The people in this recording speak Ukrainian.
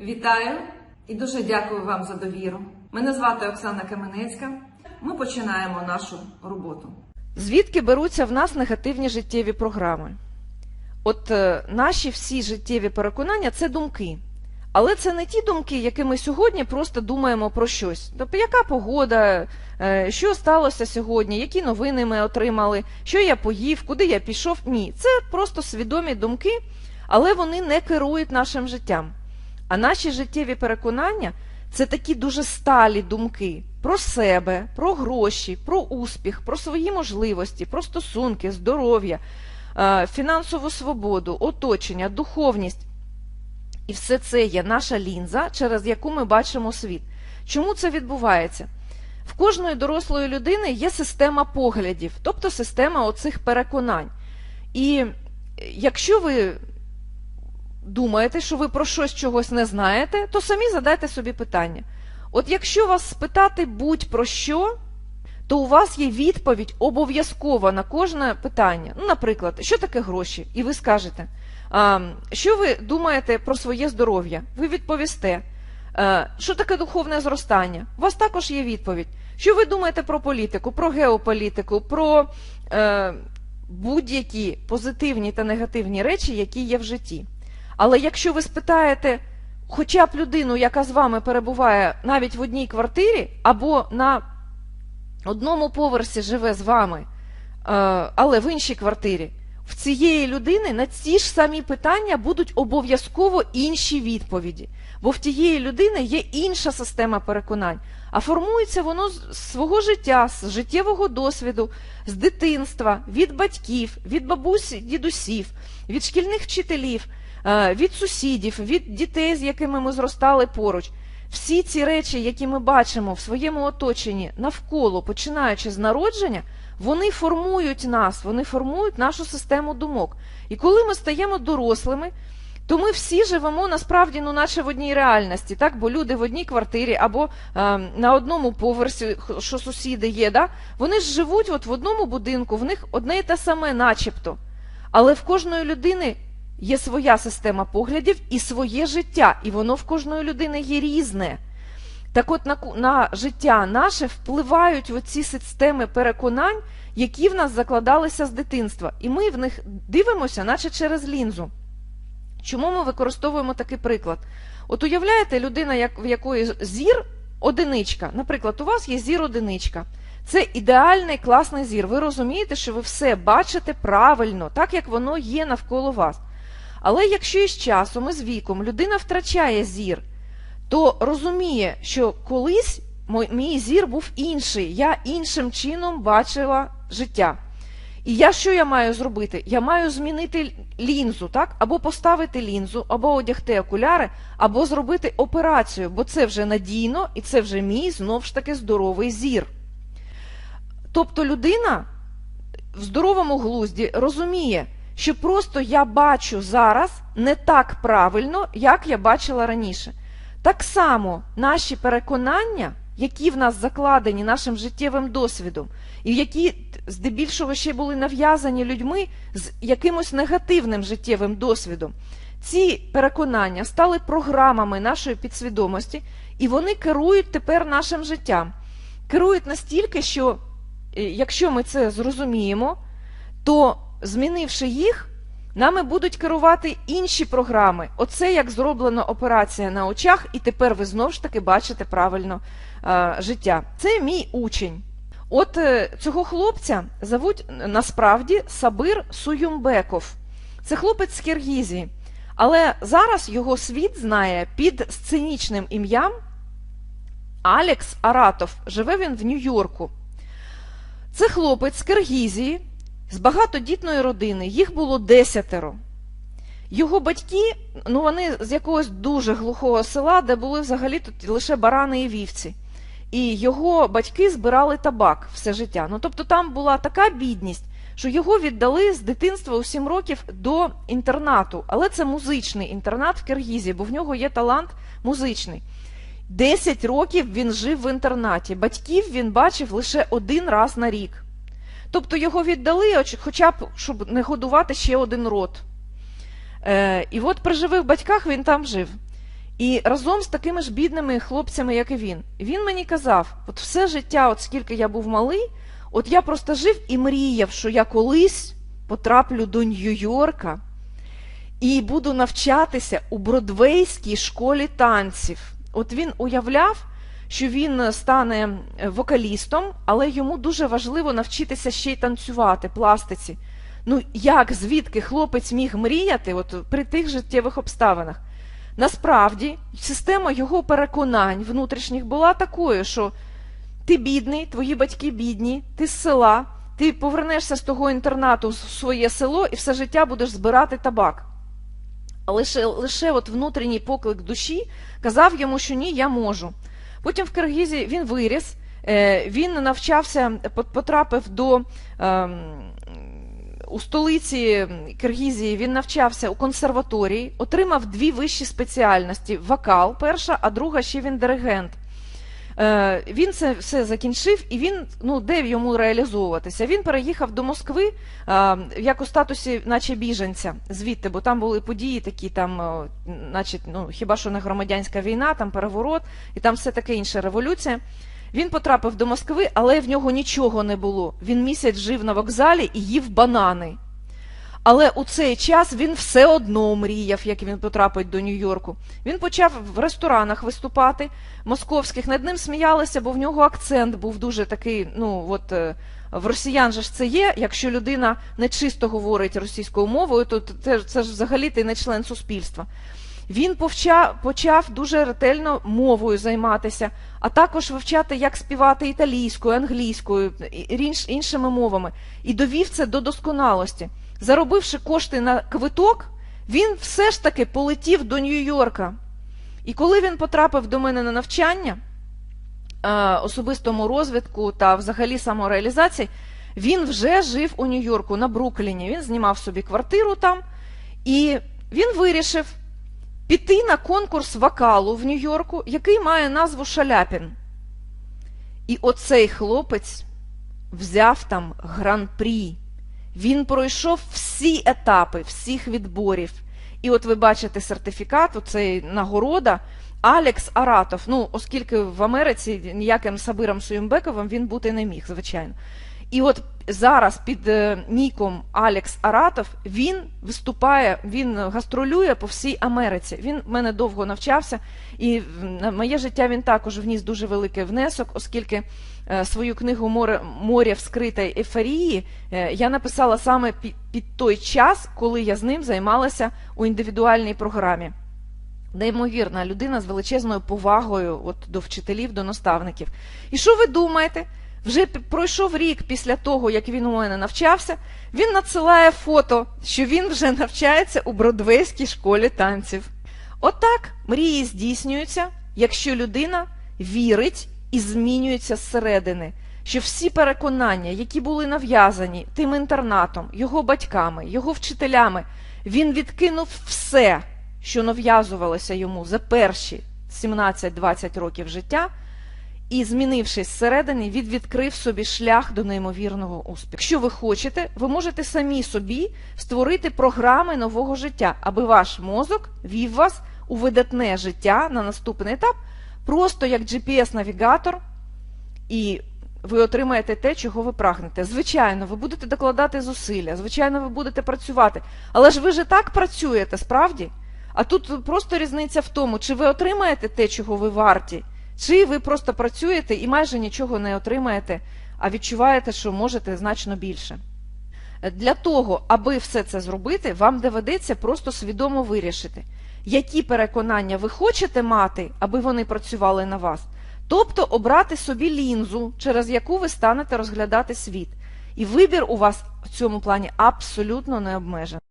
Вітаю і дуже дякую вам за довіру. Мене звати Оксана Каменецька. Ми починаємо нашу роботу. Звідки беруться в нас негативні життєві програми? От е, наші всі життєві переконання це думки. Але це не ті думки, які ми сьогодні просто думаємо про щось. Тобто, яка погода, е, що сталося сьогодні, які новини ми отримали, що я поїв, куди я пішов. Ні, це просто свідомі думки, але вони не керують нашим життям. А наші життєві переконання це такі дуже сталі думки про себе, про гроші, про успіх, про свої можливості, про стосунки, здоров'я, е, фінансову свободу, оточення, духовність. І все це є наша лінза, через яку ми бачимо світ. Чому це відбувається? В кожної дорослої людини є система поглядів, тобто система оцих переконань. І якщо ви думаєте, що ви про щось чогось не знаєте, то самі задайте собі питання. От якщо вас спитати будь-про що, то у вас є відповідь обов'язково на кожне питання. Ну, наприклад, що таке гроші? І ви скажете, що ви думаєте про своє здоров'я? Ви відповісте. «Е, Що таке духовне зростання? У вас також є відповідь. Що ви думаєте про політику, про геополітику, про е, будь-які позитивні та негативні речі, які є в житті? Але якщо ви спитаєте хоча б людину, яка з вами перебуває навіть в одній квартирі, або на одному поверсі живе з вами, е, але в іншій квартирі, в цієї людини на ці ж самі питання будуть обов'язково інші відповіді. Бо в тієї людини є інша система переконань. А формується воно з свого життя, з життєвого досвіду, з дитинства, від батьків, від бабусь, дідусів, від шкільних вчителів, від сусідів, від дітей, з якими ми зростали поруч. Всі ці речі, які ми бачимо в своєму оточенні навколо, починаючи з народження, вони формують нас, вони формують нашу систему думок. І коли ми стаємо дорослими, то ми всі живемо насправді, ну, наче в одній реальності, так? бо люди в одній квартирі або е, на одному поверсі, що сусіди є, да? вони ж живуть от в одному будинку, в них одне і те саме, начебто. Але в кожної людини є своя система поглядів і своє життя, і воно в кожної людини є різне. Так от на, на життя наше впливають оці системи переконань, які в нас закладалися з дитинства. І ми в них дивимося, наче через лінзу. Чому ми використовуємо такий приклад? От уявляєте, людина, як, в якої зір одиничка. Наприклад, у вас є зір одиничка. Це ідеальний класний зір. Ви розумієте, що ви все бачите правильно, так як воно є навколо вас. Але якщо із часом і з віком людина втрачає зір, то розуміє, що колись мій зір був інший, я іншим чином бачила життя. І я що я маю зробити? Я маю змінити лінзу, так? Або поставити лінзу, або одягти окуляри, або зробити операцію, бо це вже надійно і це вже мій знов ж таки здоровий зір. Тобто людина в здоровому глузді розуміє, що просто я бачу зараз не так правильно, як я бачила раніше. Так само наші переконання, які в нас закладені нашим життєвим досвідом, і які здебільшого ще були нав'язані людьми з якимось негативним життєвим досвідом, ці переконання стали програмами нашої підсвідомості, і вони керують тепер нашим життям. Керують настільки, що е, якщо ми це зрозуміємо, то змінивши їх, нами будуть керувати інші програми. Оце як зроблена операція на очах, і тепер ви знову ж таки бачите правильно е, життя. Це мій учень. От е, цього хлопця зовуть насправді Сабир Суюмбеков. Це хлопець з Киргізії. Але зараз його світ знає під сценічним ім'ям Алекс Аратов. Живе він в Нью-Йорку. Це хлопець з Киргізії, з багатодітної родини. Їх було десятеро. Його батьки, ну вони з якогось дуже глухого села, де були взагалі тут лише барани і вівці. І його батьки збирали табак все життя. Ну тобто там була така бідність, що його віддали з дитинства у 7 років до інтернату. Але це музичний інтернат в Киргізії, бо в нього є талант музичний. 10 років він жив в інтернаті. Батьків він бачив лише один раз на рік. Тобто його віддали, хоча б щоб не годувати ще один рот. Е, і от при живих батьках він там жив. І разом з такими ж бідними хлопцями, як і він. Він мені казав: от все життя, от скільки я був малий, от я просто жив і мріяв, що я колись потраплю до Нью-Йорка і буду навчатися у Бродвейській школі танців. От він уявляв, що він стане вокалістом, але йому дуже важливо навчитися ще й танцювати, пластиці. Ну як, звідки хлопець міг мріяти от при тих життєвих обставинах? Насправді, система його переконань внутрішніх була такою, що ти бідний, твої батьки бідні, ти з села, ти повернешся з того інтернату в своє село і все життя будеш збирати табак. Лише, лише от внутрішній поклик душі казав йому, що ні, я можу. Потім в Киргізі він виріс, е, він навчався, потрапив до ем, у столиці Киргізії, він навчався у консерваторії, отримав дві вищі спеціальності: вокал, перша, а друга ще він диригент. Е, Він це все закінчив, і він ну де йому реалізовуватися? Він переїхав до Москви е, як у статусі, наче біженця, звідти, бо там були події такі, там, наче, ну хіба що не громадянська війна, там переворот, і там все таке інше революція. Він потрапив до Москви, але в нього нічого не було. Він місяць жив на вокзалі і їв банани. Але у цей час він все одно мріяв, як він потрапить до Нью-Йорку. Він почав в ресторанах виступати московських. Над ним сміялися, бо в нього акцент був дуже такий. Ну от е, в росіян же ж це є. Якщо людина не чисто говорить російською мовою, то це, це ж взагалі ти не член суспільства. Він повча, почав дуже ретельно мовою займатися, а також вивчати, як співати італійською, англійською, і- інш- іншими мовами, і довів це до досконалості. Заробивши кошти на квиток, він все ж таки полетів до Нью-Йорка. І коли він потрапив до мене на навчання е, особистому розвитку та взагалі самореалізації, він вже жив у Нью-Йорку на Брукліні. Він знімав собі квартиру там, і він вирішив піти на конкурс вокалу в Нью-Йорку, який має назву Шаляпін. І оцей хлопець взяв там гран-прі. Він пройшов всі етапи, всіх відборів. І от ви бачите сертифікат, оцей нагорода. Алекс Аратов. Ну, оскільки в Америці ніяким Сабиром Суємбековим він бути не міг, звичайно. І от зараз під е, ніком Алекс Аратов він виступає, він гастролює по всій Америці. Він в мене довго навчався, і на моє життя він також вніс дуже великий внесок, оскільки е, свою книгу Море, Море вскритої ейфорії е, я написала саме під той час, коли я з ним займалася у індивідуальній програмі. Неймовірна людина з величезною повагою от, до вчителів, до наставників. І що ви думаєте? Вже пройшов рік після того, як він у мене навчався, він надсилає фото, що він вже навчається у Бродвейській школі танців. Отак мрії здійснюються, якщо людина вірить і змінюється зсередини, що всі переконання, які були нав'язані тим інтернатом, його батьками, його вчителями, він відкинув все, що нав'язувалося йому за перші 17-20 років життя, і, змінившись зсередини, він відкрив собі шлях до неймовірного успіху. Якщо ви хочете, ви можете самі собі створити програми нового життя, аби ваш мозок вів вас у видатне життя на наступний етап, просто як GPS-навігатор, і ви отримаєте те, чого ви прагнете. Звичайно, ви будете докладати зусилля, звичайно, ви будете працювати. Але ж ви ж так працюєте, справді? А тут просто різниця в тому, чи ви отримаєте те, чого ви варті, чи ви просто працюєте і майже нічого не отримаєте, а відчуваєте, що можете значно більше. Для того, аби все це зробити, вам доведеться просто свідомо вирішити, які переконання ви хочете мати, аби вони працювали на вас. Тобто обрати собі лінзу, через яку ви станете розглядати світ. І вибір у вас в цьому плані абсолютно не обмежений.